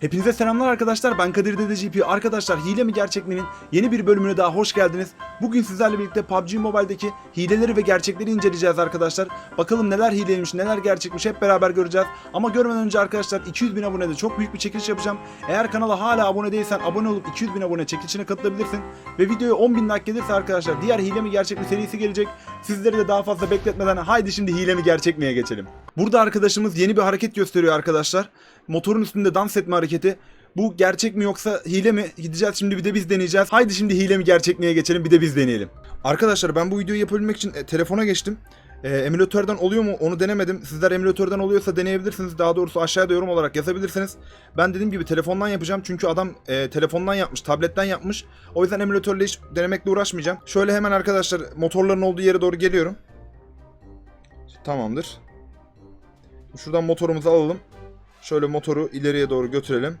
Hepinize selamlar arkadaşlar. Ben Kadir Dede. Arkadaşlar hile mi gerçek mi'nin yeni bir bölümüne daha hoş geldiniz. Bugün sizlerle birlikte PUBG Mobile'deki hileleri ve gerçekleri inceleyeceğiz arkadaşlar. Bakalım neler hileymiş, neler gerçekmiş hep beraber göreceğiz. Ama görmeden önce arkadaşlar 200 bin abonede çok büyük bir çekiliş yapacağım. Eğer kanala hala abone değilsen abone olup 200 bin abone çekilişine katılabilirsin. Ve videoya 10 bin like gelirse arkadaşlar diğer hile mi gerçek mi serisi gelecek. Sizleri de daha fazla bekletmeden haydi şimdi hile mi gerçek miye geçelim. Burada arkadaşımız yeni bir hareket gösteriyor arkadaşlar. Motorun üstünde dans etme hareketi. Bu gerçek mi yoksa hile mi? Gideceğiz şimdi bir de biz deneyeceğiz. Haydi şimdi hile mi gerçek miye geçelim bir de biz deneyelim. Arkadaşlar ben bu videoyu yapabilmek için e, telefona geçtim. E, emülatörden oluyor mu onu denemedim. Sizler emülatörden oluyorsa deneyebilirsiniz. Daha doğrusu aşağıda yorum olarak yazabilirsiniz. Ben dediğim gibi telefondan yapacağım. Çünkü adam e, telefondan yapmış, tabletten yapmış. O yüzden emülatörle hiç denemekle uğraşmayacağım. Şöyle hemen arkadaşlar motorların olduğu yere doğru geliyorum. Tamamdır. Şuradan motorumuzu alalım. Şöyle motoru ileriye doğru götürelim.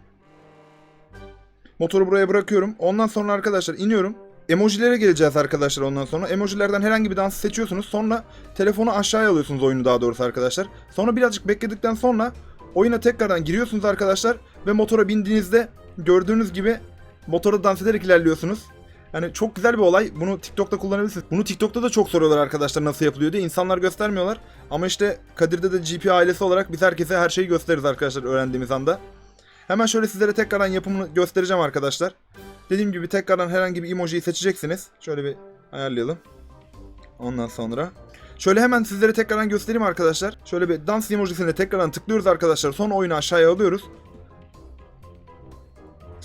Motoru buraya bırakıyorum. Ondan sonra arkadaşlar iniyorum. Emojilere geleceğiz arkadaşlar ondan sonra. Emojilerden herhangi bir dansı seçiyorsunuz. Sonra telefonu aşağıya alıyorsunuz oyunu daha doğrusu arkadaşlar. Sonra birazcık bekledikten sonra oyuna tekrardan giriyorsunuz arkadaşlar. Ve motora bindiğinizde gördüğünüz gibi motora dans ederek ilerliyorsunuz. Yani çok güzel bir olay. Bunu TikTok'ta kullanabilirsiniz. Bunu TikTok'ta da çok soruyorlar arkadaşlar nasıl yapılıyor diye. İnsanlar göstermiyorlar. Ama işte Kadir'de de GP ailesi olarak biz herkese her şeyi gösteririz arkadaşlar öğrendiğimiz anda. Hemen şöyle sizlere tekrardan yapımını göstereceğim arkadaşlar. Dediğim gibi tekrardan herhangi bir emojiyi seçeceksiniz. Şöyle bir ayarlayalım. Ondan sonra. Şöyle hemen sizlere tekrardan göstereyim arkadaşlar. Şöyle bir dans emojisine tekrardan tıklıyoruz arkadaşlar. Sonra oyunu aşağıya alıyoruz.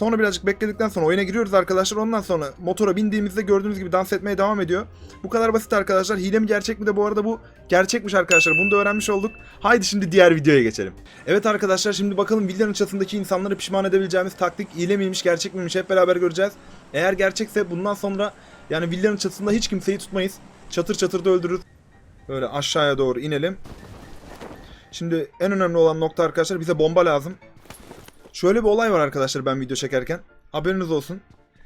Sonra birazcık bekledikten sonra oyuna giriyoruz arkadaşlar. Ondan sonra motora bindiğimizde gördüğünüz gibi dans etmeye devam ediyor. Bu kadar basit arkadaşlar. Hile mi gerçek mi de bu arada bu gerçekmiş arkadaşlar. Bunu da öğrenmiş olduk. Haydi şimdi diğer videoya geçelim. Evet arkadaşlar şimdi bakalım villanın çatısındaki insanları pişman edebileceğimiz taktik hile miymiş gerçek miymiş hep beraber göreceğiz. Eğer gerçekse bundan sonra yani villanın çatısında hiç kimseyi tutmayız. Çatır çatır da öldürürüz. Böyle aşağıya doğru inelim. Şimdi en önemli olan nokta arkadaşlar bize bomba lazım. Şöyle bir olay var arkadaşlar ben video çekerken. Haberiniz olsun.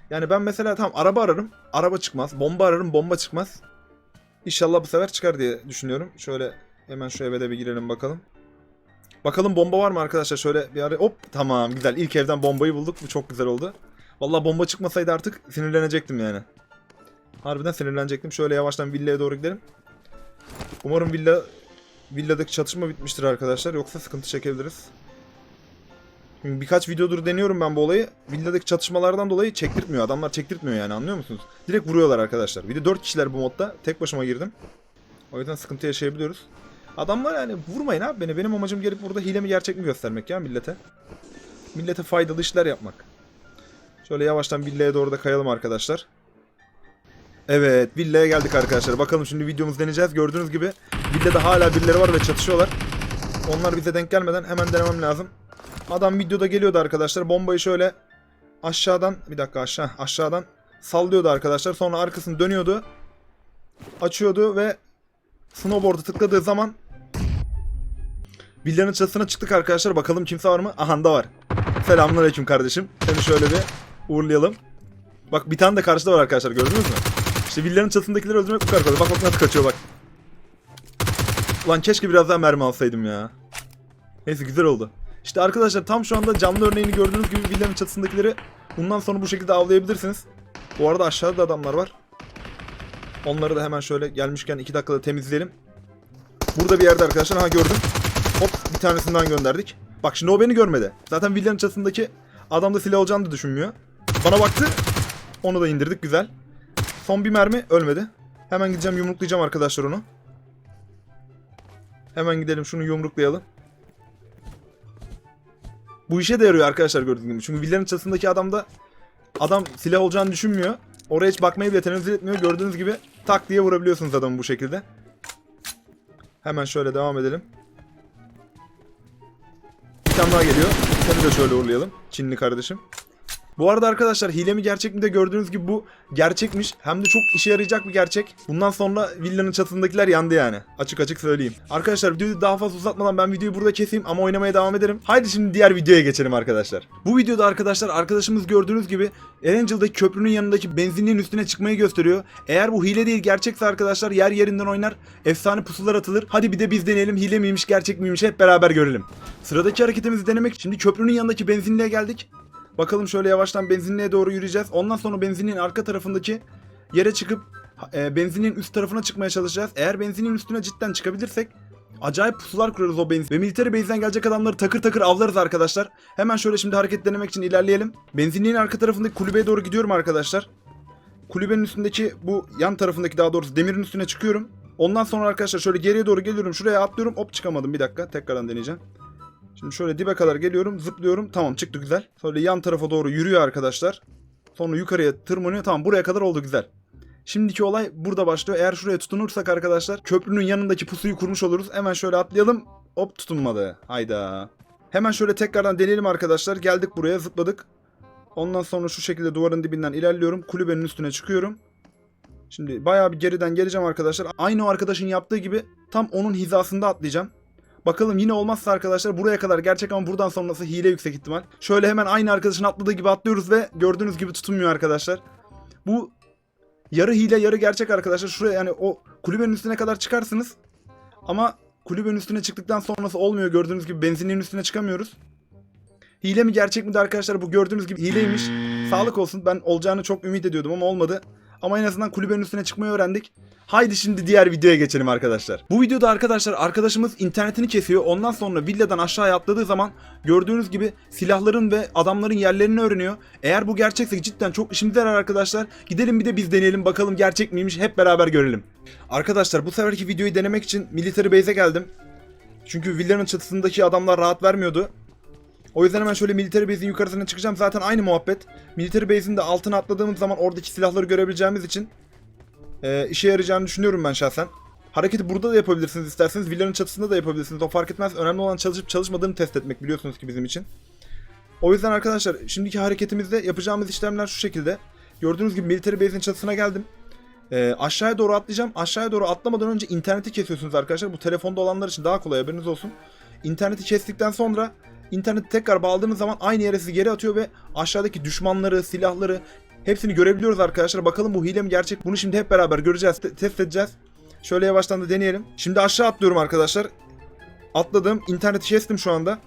Yani ben mesela tam araba ararım. Araba çıkmaz. Bomba ararım. Bomba çıkmaz. İnşallah bu sefer çıkar diye düşünüyorum. Şöyle hemen şu eve de bir girelim bakalım. Bakalım bomba var mı arkadaşlar? Şöyle bir ara... Hop tamam güzel. İlk evden bombayı bulduk. Bu çok güzel oldu. Vallahi bomba çıkmasaydı artık sinirlenecektim yani. Harbiden sinirlenecektim. Şöyle yavaştan villaya doğru gidelim. Umarım villa villadaki çatışma bitmiştir arkadaşlar. Yoksa sıkıntı çekebiliriz. Birkaç videodur deniyorum ben bu olayı. Villadaki çatışmalardan dolayı çektirtmiyor. Adamlar çektirtmiyor yani anlıyor musunuz? Direkt vuruyorlar arkadaşlar. Bir de 4 kişiler bu modda. Tek başıma girdim. O yüzden sıkıntı yaşayabiliyoruz. Adamlar yani vurmayın abi beni. Benim amacım gelip burada hile mi gerçek mi göstermek ya millete. Millete faydalı işler yapmak. Şöyle yavaştan villaya doğru da kayalım arkadaşlar. Evet villaya geldik arkadaşlar. Bakalım şimdi videomuzu deneyeceğiz. Gördüğünüz gibi villada hala birileri var ve çatışıyorlar. Onlar bize denk gelmeden hemen denemem lazım. Adam videoda geliyordu arkadaşlar. Bombayı şöyle aşağıdan bir dakika aşağı aşağıdan sallıyordu arkadaşlar. Sonra arkasını dönüyordu. Açıyordu ve snowboard'u tıkladığı zaman villanın çatısına çıktık arkadaşlar. Bakalım kimse var mı? Aha da var. Selamünaleyküm kardeşim. Seni şöyle bir uğurlayalım. Bak bir tane de karşıda var arkadaşlar gördünüz mü? İşte villanın çatısındakileri öldürmek bu kadar kolay. Bak bak nasıl kaçıyor bak. Ulan keşke biraz daha mermi alsaydım ya. Neyse güzel oldu. İşte arkadaşlar tam şu anda canlı örneğini gördüğünüz gibi villanın çatısındakileri bundan sonra bu şekilde avlayabilirsiniz. Bu arada aşağıda da adamlar var. Onları da hemen şöyle gelmişken 2 dakikada temizleyelim. Burada bir yerde arkadaşlar. Ha gördüm. Hop bir tanesinden gönderdik. Bak şimdi o beni görmedi. Zaten villanın çatısındaki adam da silah olacağını da düşünmüyor. Bana baktı. Onu da indirdik güzel. Son bir mermi ölmedi. Hemen gideceğim yumruklayacağım arkadaşlar onu. Hemen gidelim şunu yumruklayalım. Bu işe de yarıyor arkadaşlar gördüğünüz gibi. Çünkü villanın çatısındaki adam da adam silah olacağını düşünmüyor. Oraya hiç bakmayı bile tenezzül etmiyor. Gördüğünüz gibi tak diye vurabiliyorsunuz adamı bu şekilde. Hemen şöyle devam edelim. Bir tane daha geliyor. Seni de şöyle uğurlayalım. Çinli kardeşim. Bu arada arkadaşlar hile mi gerçek mi de gördüğünüz gibi bu gerçekmiş. Hem de çok işe yarayacak bir gerçek. Bundan sonra villanın çatısındakiler yandı yani. Açık açık söyleyeyim. Arkadaşlar videoyu daha fazla uzatmadan ben videoyu burada keseyim ama oynamaya devam ederim. Haydi şimdi diğer videoya geçelim arkadaşlar. Bu videoda arkadaşlar arkadaşımız gördüğünüz gibi Erangel'daki köprünün yanındaki benzinliğin üstüne çıkmayı gösteriyor. Eğer bu hile değil gerçekse arkadaşlar yer yerinden oynar. Efsane pusular atılır. Hadi bir de biz deneyelim hile miymiş gerçek miymiş hep beraber görelim. Sıradaki hareketimizi denemek şimdi köprünün yanındaki benzinliğe geldik. Bakalım şöyle yavaştan benzinliğe doğru yürüyeceğiz. Ondan sonra benzinliğin arka tarafındaki yere çıkıp e, benzinliğin üst tarafına çıkmaya çalışacağız. Eğer benzinliğin üstüne cidden çıkabilirsek acayip pusular kurarız o benzin. Ve military base'den gelecek adamları takır takır avlarız arkadaşlar. Hemen şöyle şimdi hareket denemek için ilerleyelim. Benzinliğin arka tarafındaki kulübeye doğru gidiyorum arkadaşlar. Kulübenin üstündeki bu yan tarafındaki daha doğrusu demirin üstüne çıkıyorum. Ondan sonra arkadaşlar şöyle geriye doğru geliyorum. Şuraya atlıyorum. Hop çıkamadım bir dakika. Tekrardan deneyeceğim. Şimdi şöyle dibe kadar geliyorum. Zıplıyorum. Tamam çıktı güzel. Sonra yan tarafa doğru yürüyor arkadaşlar. Sonra yukarıya tırmanıyor. Tamam buraya kadar oldu güzel. Şimdiki olay burada başlıyor. Eğer şuraya tutunursak arkadaşlar köprünün yanındaki pusuyu kurmuş oluruz. Hemen şöyle atlayalım. Hop tutunmadı. Hayda. Hemen şöyle tekrardan deneyelim arkadaşlar. Geldik buraya zıpladık. Ondan sonra şu şekilde duvarın dibinden ilerliyorum. Kulübenin üstüne çıkıyorum. Şimdi bayağı bir geriden geleceğim arkadaşlar. Aynı o arkadaşın yaptığı gibi tam onun hizasında atlayacağım. Bakalım yine olmazsa arkadaşlar buraya kadar gerçek ama buradan sonrası hile yüksek ihtimal. Şöyle hemen aynı arkadaşın atladığı gibi atlıyoruz ve gördüğünüz gibi tutunmuyor arkadaşlar. Bu yarı hile yarı gerçek arkadaşlar. Şuraya yani o kulübenin üstüne kadar çıkarsınız. Ama kulübenin üstüne çıktıktan sonrası olmuyor. Gördüğünüz gibi benzinliğin üstüne çıkamıyoruz. Hile mi gerçek mi de arkadaşlar bu gördüğünüz gibi hileymiş. Sağlık olsun ben olacağını çok ümit ediyordum ama olmadı. Ama en azından kulübenin üstüne çıkmayı öğrendik. Haydi şimdi diğer videoya geçelim arkadaşlar. Bu videoda arkadaşlar arkadaşımız internetini kesiyor. Ondan sonra villadan aşağıya atladığı zaman gördüğünüz gibi silahların ve adamların yerlerini öğreniyor. Eğer bu gerçekse cidden çok işimize yarar arkadaşlar. Gidelim bir de biz deneyelim bakalım gerçek miymiş hep beraber görelim. Arkadaşlar bu seferki videoyu denemek için military base'e geldim. Çünkü villanın çatısındaki adamlar rahat vermiyordu. O yüzden hemen şöyle military base'in yukarısına çıkacağım. Zaten aynı muhabbet. Military base'in de altına atladığımız zaman oradaki silahları görebileceğimiz için e, işe yarayacağını düşünüyorum ben şahsen. Hareketi burada da yapabilirsiniz isterseniz. Villanın çatısında da yapabilirsiniz. O fark etmez. Önemli olan çalışıp çalışmadığını test etmek biliyorsunuz ki bizim için. O yüzden arkadaşlar şimdiki hareketimizde yapacağımız işlemler şu şekilde. Gördüğünüz gibi military base'in çatısına geldim. E, aşağıya doğru atlayacağım. Aşağıya doğru atlamadan önce interneti kesiyorsunuz arkadaşlar. Bu telefonda olanlar için daha kolay haberiniz olsun. İnterneti kestikten sonra interneti tekrar bağladığınız zaman aynı yere sizi geri atıyor ve aşağıdaki düşmanları, silahları hepsini görebiliyoruz arkadaşlar. Bakalım bu hile mi gerçek? Bunu şimdi hep beraber göreceğiz, te- test edeceğiz. Şöyle yavaştan da deneyelim. Şimdi aşağı atlıyorum arkadaşlar. Atladım. İnterneti kestim şu anda.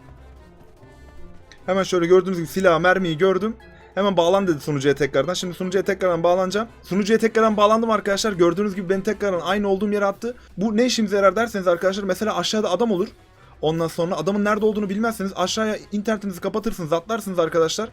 Hemen şöyle gördüğünüz gibi silahı, mermiyi gördüm. Hemen bağlan dedi sunucuya tekrardan. Şimdi sunucuya tekrardan bağlanacağım. Sunucuya tekrardan bağlandım arkadaşlar. Gördüğünüz gibi beni tekrardan aynı olduğum yere attı. Bu ne işimize yarar derseniz arkadaşlar mesela aşağıda adam olur. Ondan sonra adamın nerede olduğunu bilmezseniz aşağıya internetinizi kapatırsınız, atlarsınız arkadaşlar.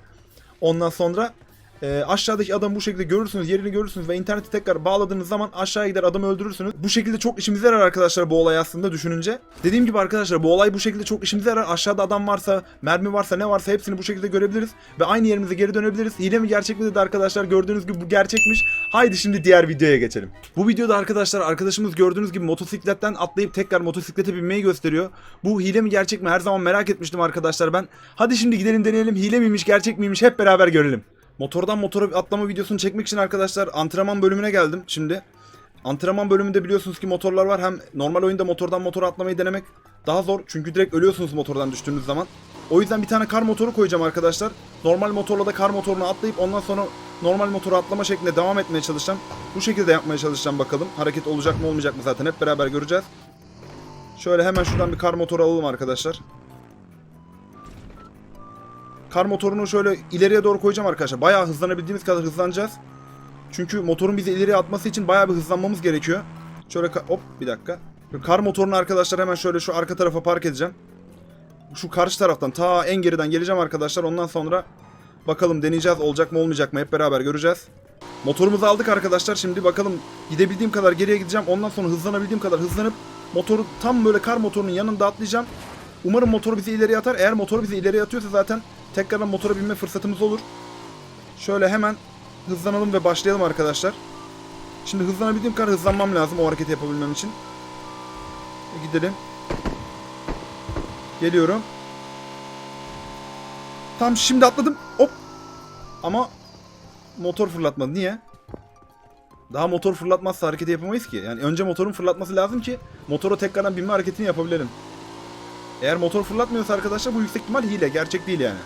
Ondan sonra e, aşağıdaki adamı bu şekilde görürsünüz, yerini görürsünüz ve interneti tekrar bağladığınız zaman aşağıya gider adamı öldürürsünüz. Bu şekilde çok işimize yarar arkadaşlar bu olay aslında düşününce. Dediğim gibi arkadaşlar bu olay bu şekilde çok işimize yarar. Aşağıda adam varsa, mermi varsa, ne varsa hepsini bu şekilde görebiliriz ve aynı yerimize geri dönebiliriz. Hile mi gerçek mi dedi arkadaşlar gördüğünüz gibi bu gerçekmiş. Haydi şimdi diğer videoya geçelim. Bu videoda arkadaşlar arkadaşımız gördüğünüz gibi motosikletten atlayıp tekrar motosiklete binmeyi gösteriyor. Bu hile mi gerçek mi her zaman merak etmiştim arkadaşlar ben. Hadi şimdi gidelim deneyelim hile miymiş gerçek miymiş hep beraber görelim. Motordan motora atlama videosunu çekmek için arkadaşlar antrenman bölümüne geldim şimdi. Antrenman bölümünde biliyorsunuz ki motorlar var. Hem normal oyunda motordan motora atlamayı denemek daha zor. Çünkü direkt ölüyorsunuz motordan düştüğünüz zaman. O yüzden bir tane kar motoru koyacağım arkadaşlar. Normal motorla da kar motoruna atlayıp ondan sonra normal motora atlama şeklinde devam etmeye çalışacağım. Bu şekilde yapmaya çalışacağım bakalım. Hareket olacak mı olmayacak mı zaten hep beraber göreceğiz. Şöyle hemen şuradan bir kar motoru alalım arkadaşlar. Kar motorunu şöyle ileriye doğru koyacağım arkadaşlar. Bayağı hızlanabildiğimiz kadar hızlanacağız. Çünkü motorun bizi ileriye atması için bayağı bir hızlanmamız gerekiyor. Şöyle hop bir dakika. Kar motorunu arkadaşlar hemen şöyle şu arka tarafa park edeceğim. Şu karşı taraftan ta en geriden geleceğim arkadaşlar. Ondan sonra bakalım deneyeceğiz olacak mı olmayacak mı hep beraber göreceğiz. Motorumuzu aldık arkadaşlar. Şimdi bakalım gidebildiğim kadar geriye gideceğim. Ondan sonra hızlanabildiğim kadar hızlanıp motoru tam böyle kar motorunun yanında atlayacağım. Umarım motor bizi ileriye atar. Eğer motor bizi ileriye atıyorsa zaten tekrardan motora binme fırsatımız olur. Şöyle hemen hızlanalım ve başlayalım arkadaşlar. Şimdi hızlanabildiğim kadar hızlanmam lazım o hareketi yapabilmem için. E, Gidelim. Geliyorum. Tam şimdi atladım. Hop. Ama motor fırlatmadı. Niye? Daha motor fırlatmazsa hareketi yapamayız ki. Yani önce motorun fırlatması lazım ki motora tekrardan binme hareketini yapabilelim. Eğer motor fırlatmıyorsa arkadaşlar bu yüksek ihtimal hile. Gerçek değil yani.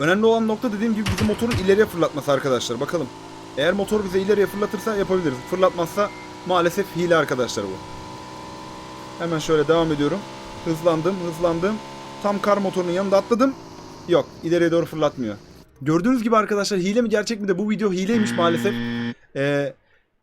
Önemli olan nokta dediğim gibi bizim motorun ileriye fırlatması arkadaşlar. Bakalım. Eğer motor bize ileriye fırlatırsa yapabiliriz. Fırlatmazsa maalesef hile arkadaşlar bu. Hemen şöyle devam ediyorum. Hızlandım, hızlandım. Tam kar motorunun yanında atladım. Yok, ileriye doğru fırlatmıyor. Gördüğünüz gibi arkadaşlar hile mi gerçek mi de bu video hileymiş maalesef. Ee,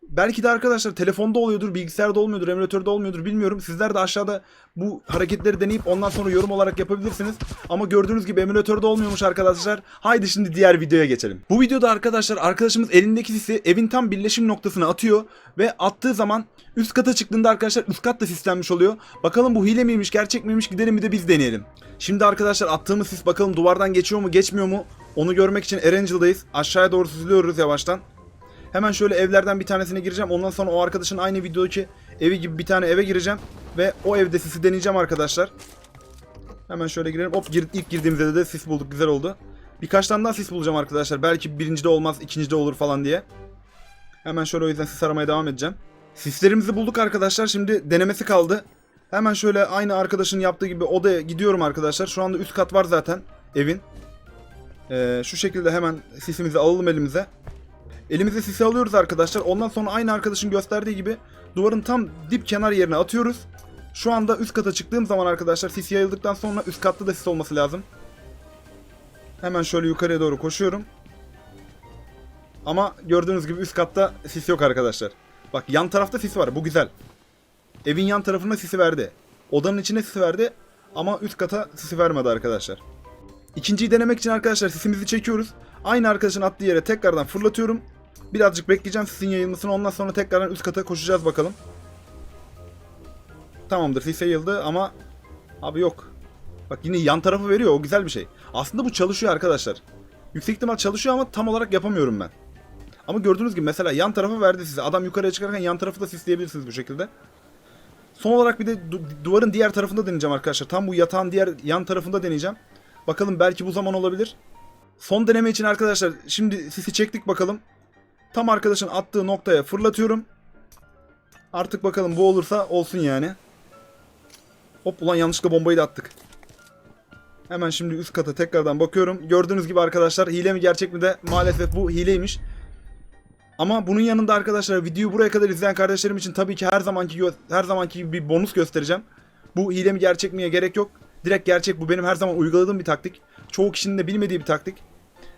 belki de arkadaşlar telefonda oluyordur, bilgisayarda olmuyordur, emülatörde olmuyordur bilmiyorum. Sizler de aşağıda bu hareketleri deneyip ondan sonra yorum olarak yapabilirsiniz. Ama gördüğünüz gibi emülatörde olmuyormuş arkadaşlar. Haydi şimdi diğer videoya geçelim. Bu videoda arkadaşlar arkadaşımız elindeki sisi evin tam birleşim noktasına atıyor ve attığı zaman üst kata çıktığında arkadaşlar üst kat da sislenmiş oluyor. Bakalım bu hile miymiş, gerçek miymiş gidelim bir de biz deneyelim. Şimdi arkadaşlar attığımız sis bakalım duvardan geçiyor mu, geçmiyor mu? Onu görmek için Erangel'dayız. Aşağıya doğru süzülüyoruz yavaştan. Hemen şöyle evlerden bir tanesine gireceğim. Ondan sonra o arkadaşın aynı videodaki evi gibi bir tane eve gireceğim. Ve o evde sisi deneyeceğim arkadaşlar. Hemen şöyle girelim. Hop gir, ilk girdiğimizde de sis bulduk. Güzel oldu. Birkaç tane daha sis bulacağım arkadaşlar. Belki birincide olmaz, ikincide olur falan diye. Hemen şöyle o yüzden sis aramaya devam edeceğim. Sislerimizi bulduk arkadaşlar. Şimdi denemesi kaldı. Hemen şöyle aynı arkadaşın yaptığı gibi odaya gidiyorum arkadaşlar. Şu anda üst kat var zaten evin. Ee, şu şekilde hemen sisimizi alalım elimize. Elimize sisi alıyoruz arkadaşlar. Ondan sonra aynı arkadaşın gösterdiği gibi duvarın tam dip kenar yerine atıyoruz. Şu anda üst kata çıktığım zaman arkadaşlar sis yayıldıktan sonra üst katta da sis olması lazım. Hemen şöyle yukarıya doğru koşuyorum. Ama gördüğünüz gibi üst katta sis yok arkadaşlar. Bak yan tarafta sis var. Bu güzel. Evin yan tarafına sisi verdi. Odanın içine sisi verdi. Ama üst kata sisi vermedi arkadaşlar. İkinciyi denemek için arkadaşlar sisimizi çekiyoruz. Aynı arkadaşın attığı yere tekrardan fırlatıyorum. Birazcık bekleyeceğim sisin yayılmasını. Ondan sonra tekrardan üst kata koşacağız bakalım. Tamamdır sis yayıldı ama abi yok. Bak yine yan tarafı veriyor. O güzel bir şey. Aslında bu çalışıyor arkadaşlar. Yüksek ihtimal çalışıyor ama tam olarak yapamıyorum ben. Ama gördüğünüz gibi mesela yan tarafı verdi size. Adam yukarıya çıkarken yan tarafı da sisleyebilirsiniz bu şekilde. Son olarak bir de du- duvarın diğer tarafında deneyeceğim arkadaşlar. Tam bu yatağın diğer yan tarafında deneyeceğim. Bakalım belki bu zaman olabilir. Son deneme için arkadaşlar şimdi sisi çektik bakalım. Tam arkadaşın attığı noktaya fırlatıyorum. Artık bakalım bu olursa olsun yani. Hop ulan yanlışlıkla bombayı da attık. Hemen şimdi üst kata tekrardan bakıyorum. Gördüğünüz gibi arkadaşlar hile mi gerçek mi de maalesef bu hileymiş. Ama bunun yanında arkadaşlar videoyu buraya kadar izleyen kardeşlerim için tabii ki her zamanki her zamanki gibi bir bonus göstereceğim. Bu hile mi gerçek miye gerek yok. Direkt gerçek bu benim her zaman uyguladığım bir taktik. Çoğu kişinin de bilmediği bir taktik.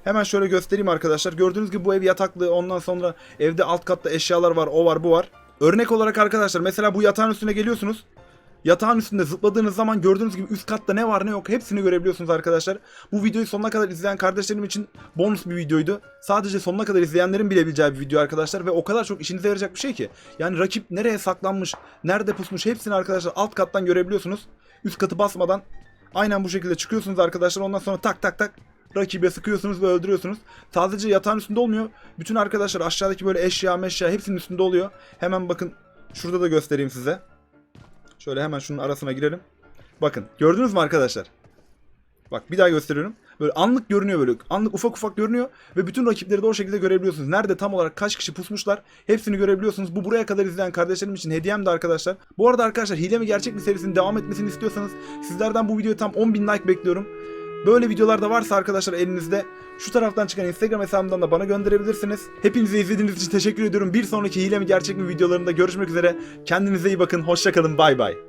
Hemen şöyle göstereyim arkadaşlar. Gördüğünüz gibi bu ev yataklı. Ondan sonra evde alt katta eşyalar var. O var bu var. Örnek olarak arkadaşlar mesela bu yatağın üstüne geliyorsunuz. Yatağın üstünde zıpladığınız zaman gördüğünüz gibi üst katta ne var ne yok hepsini görebiliyorsunuz arkadaşlar. Bu videoyu sonuna kadar izleyen kardeşlerim için bonus bir videoydu. Sadece sonuna kadar izleyenlerin bilebileceği bir video arkadaşlar ve o kadar çok işinize yarayacak bir şey ki. Yani rakip nereye saklanmış, nerede pusmuş hepsini arkadaşlar alt kattan görebiliyorsunuz. Üst katı basmadan aynen bu şekilde çıkıyorsunuz arkadaşlar. Ondan sonra tak tak tak rakibe sıkıyorsunuz ve öldürüyorsunuz. Sadece yatağın üstünde olmuyor. Bütün arkadaşlar aşağıdaki böyle eşya meşya hepsinin üstünde oluyor. Hemen bakın şurada da göstereyim size. Şöyle hemen şunun arasına girelim. Bakın gördünüz mü arkadaşlar? Bak bir daha gösteriyorum. Böyle anlık görünüyor böyle. Anlık ufak ufak görünüyor. Ve bütün rakipleri de o şekilde görebiliyorsunuz. Nerede tam olarak kaç kişi pusmuşlar hepsini görebiliyorsunuz. Bu buraya kadar izleyen kardeşlerim için hediyem de arkadaşlar. Bu arada arkadaşlar hile mi gerçek mi serisinin devam etmesini istiyorsanız sizlerden bu videoya tam 10.000 like bekliyorum. Böyle videolar da varsa arkadaşlar elinizde şu taraftan çıkan Instagram hesabımdan da bana gönderebilirsiniz. Hepinize izlediğiniz için teşekkür ediyorum. Bir sonraki hile mi gerçek mi videolarında görüşmek üzere. Kendinize iyi bakın. Hoşçakalın. Bay bay.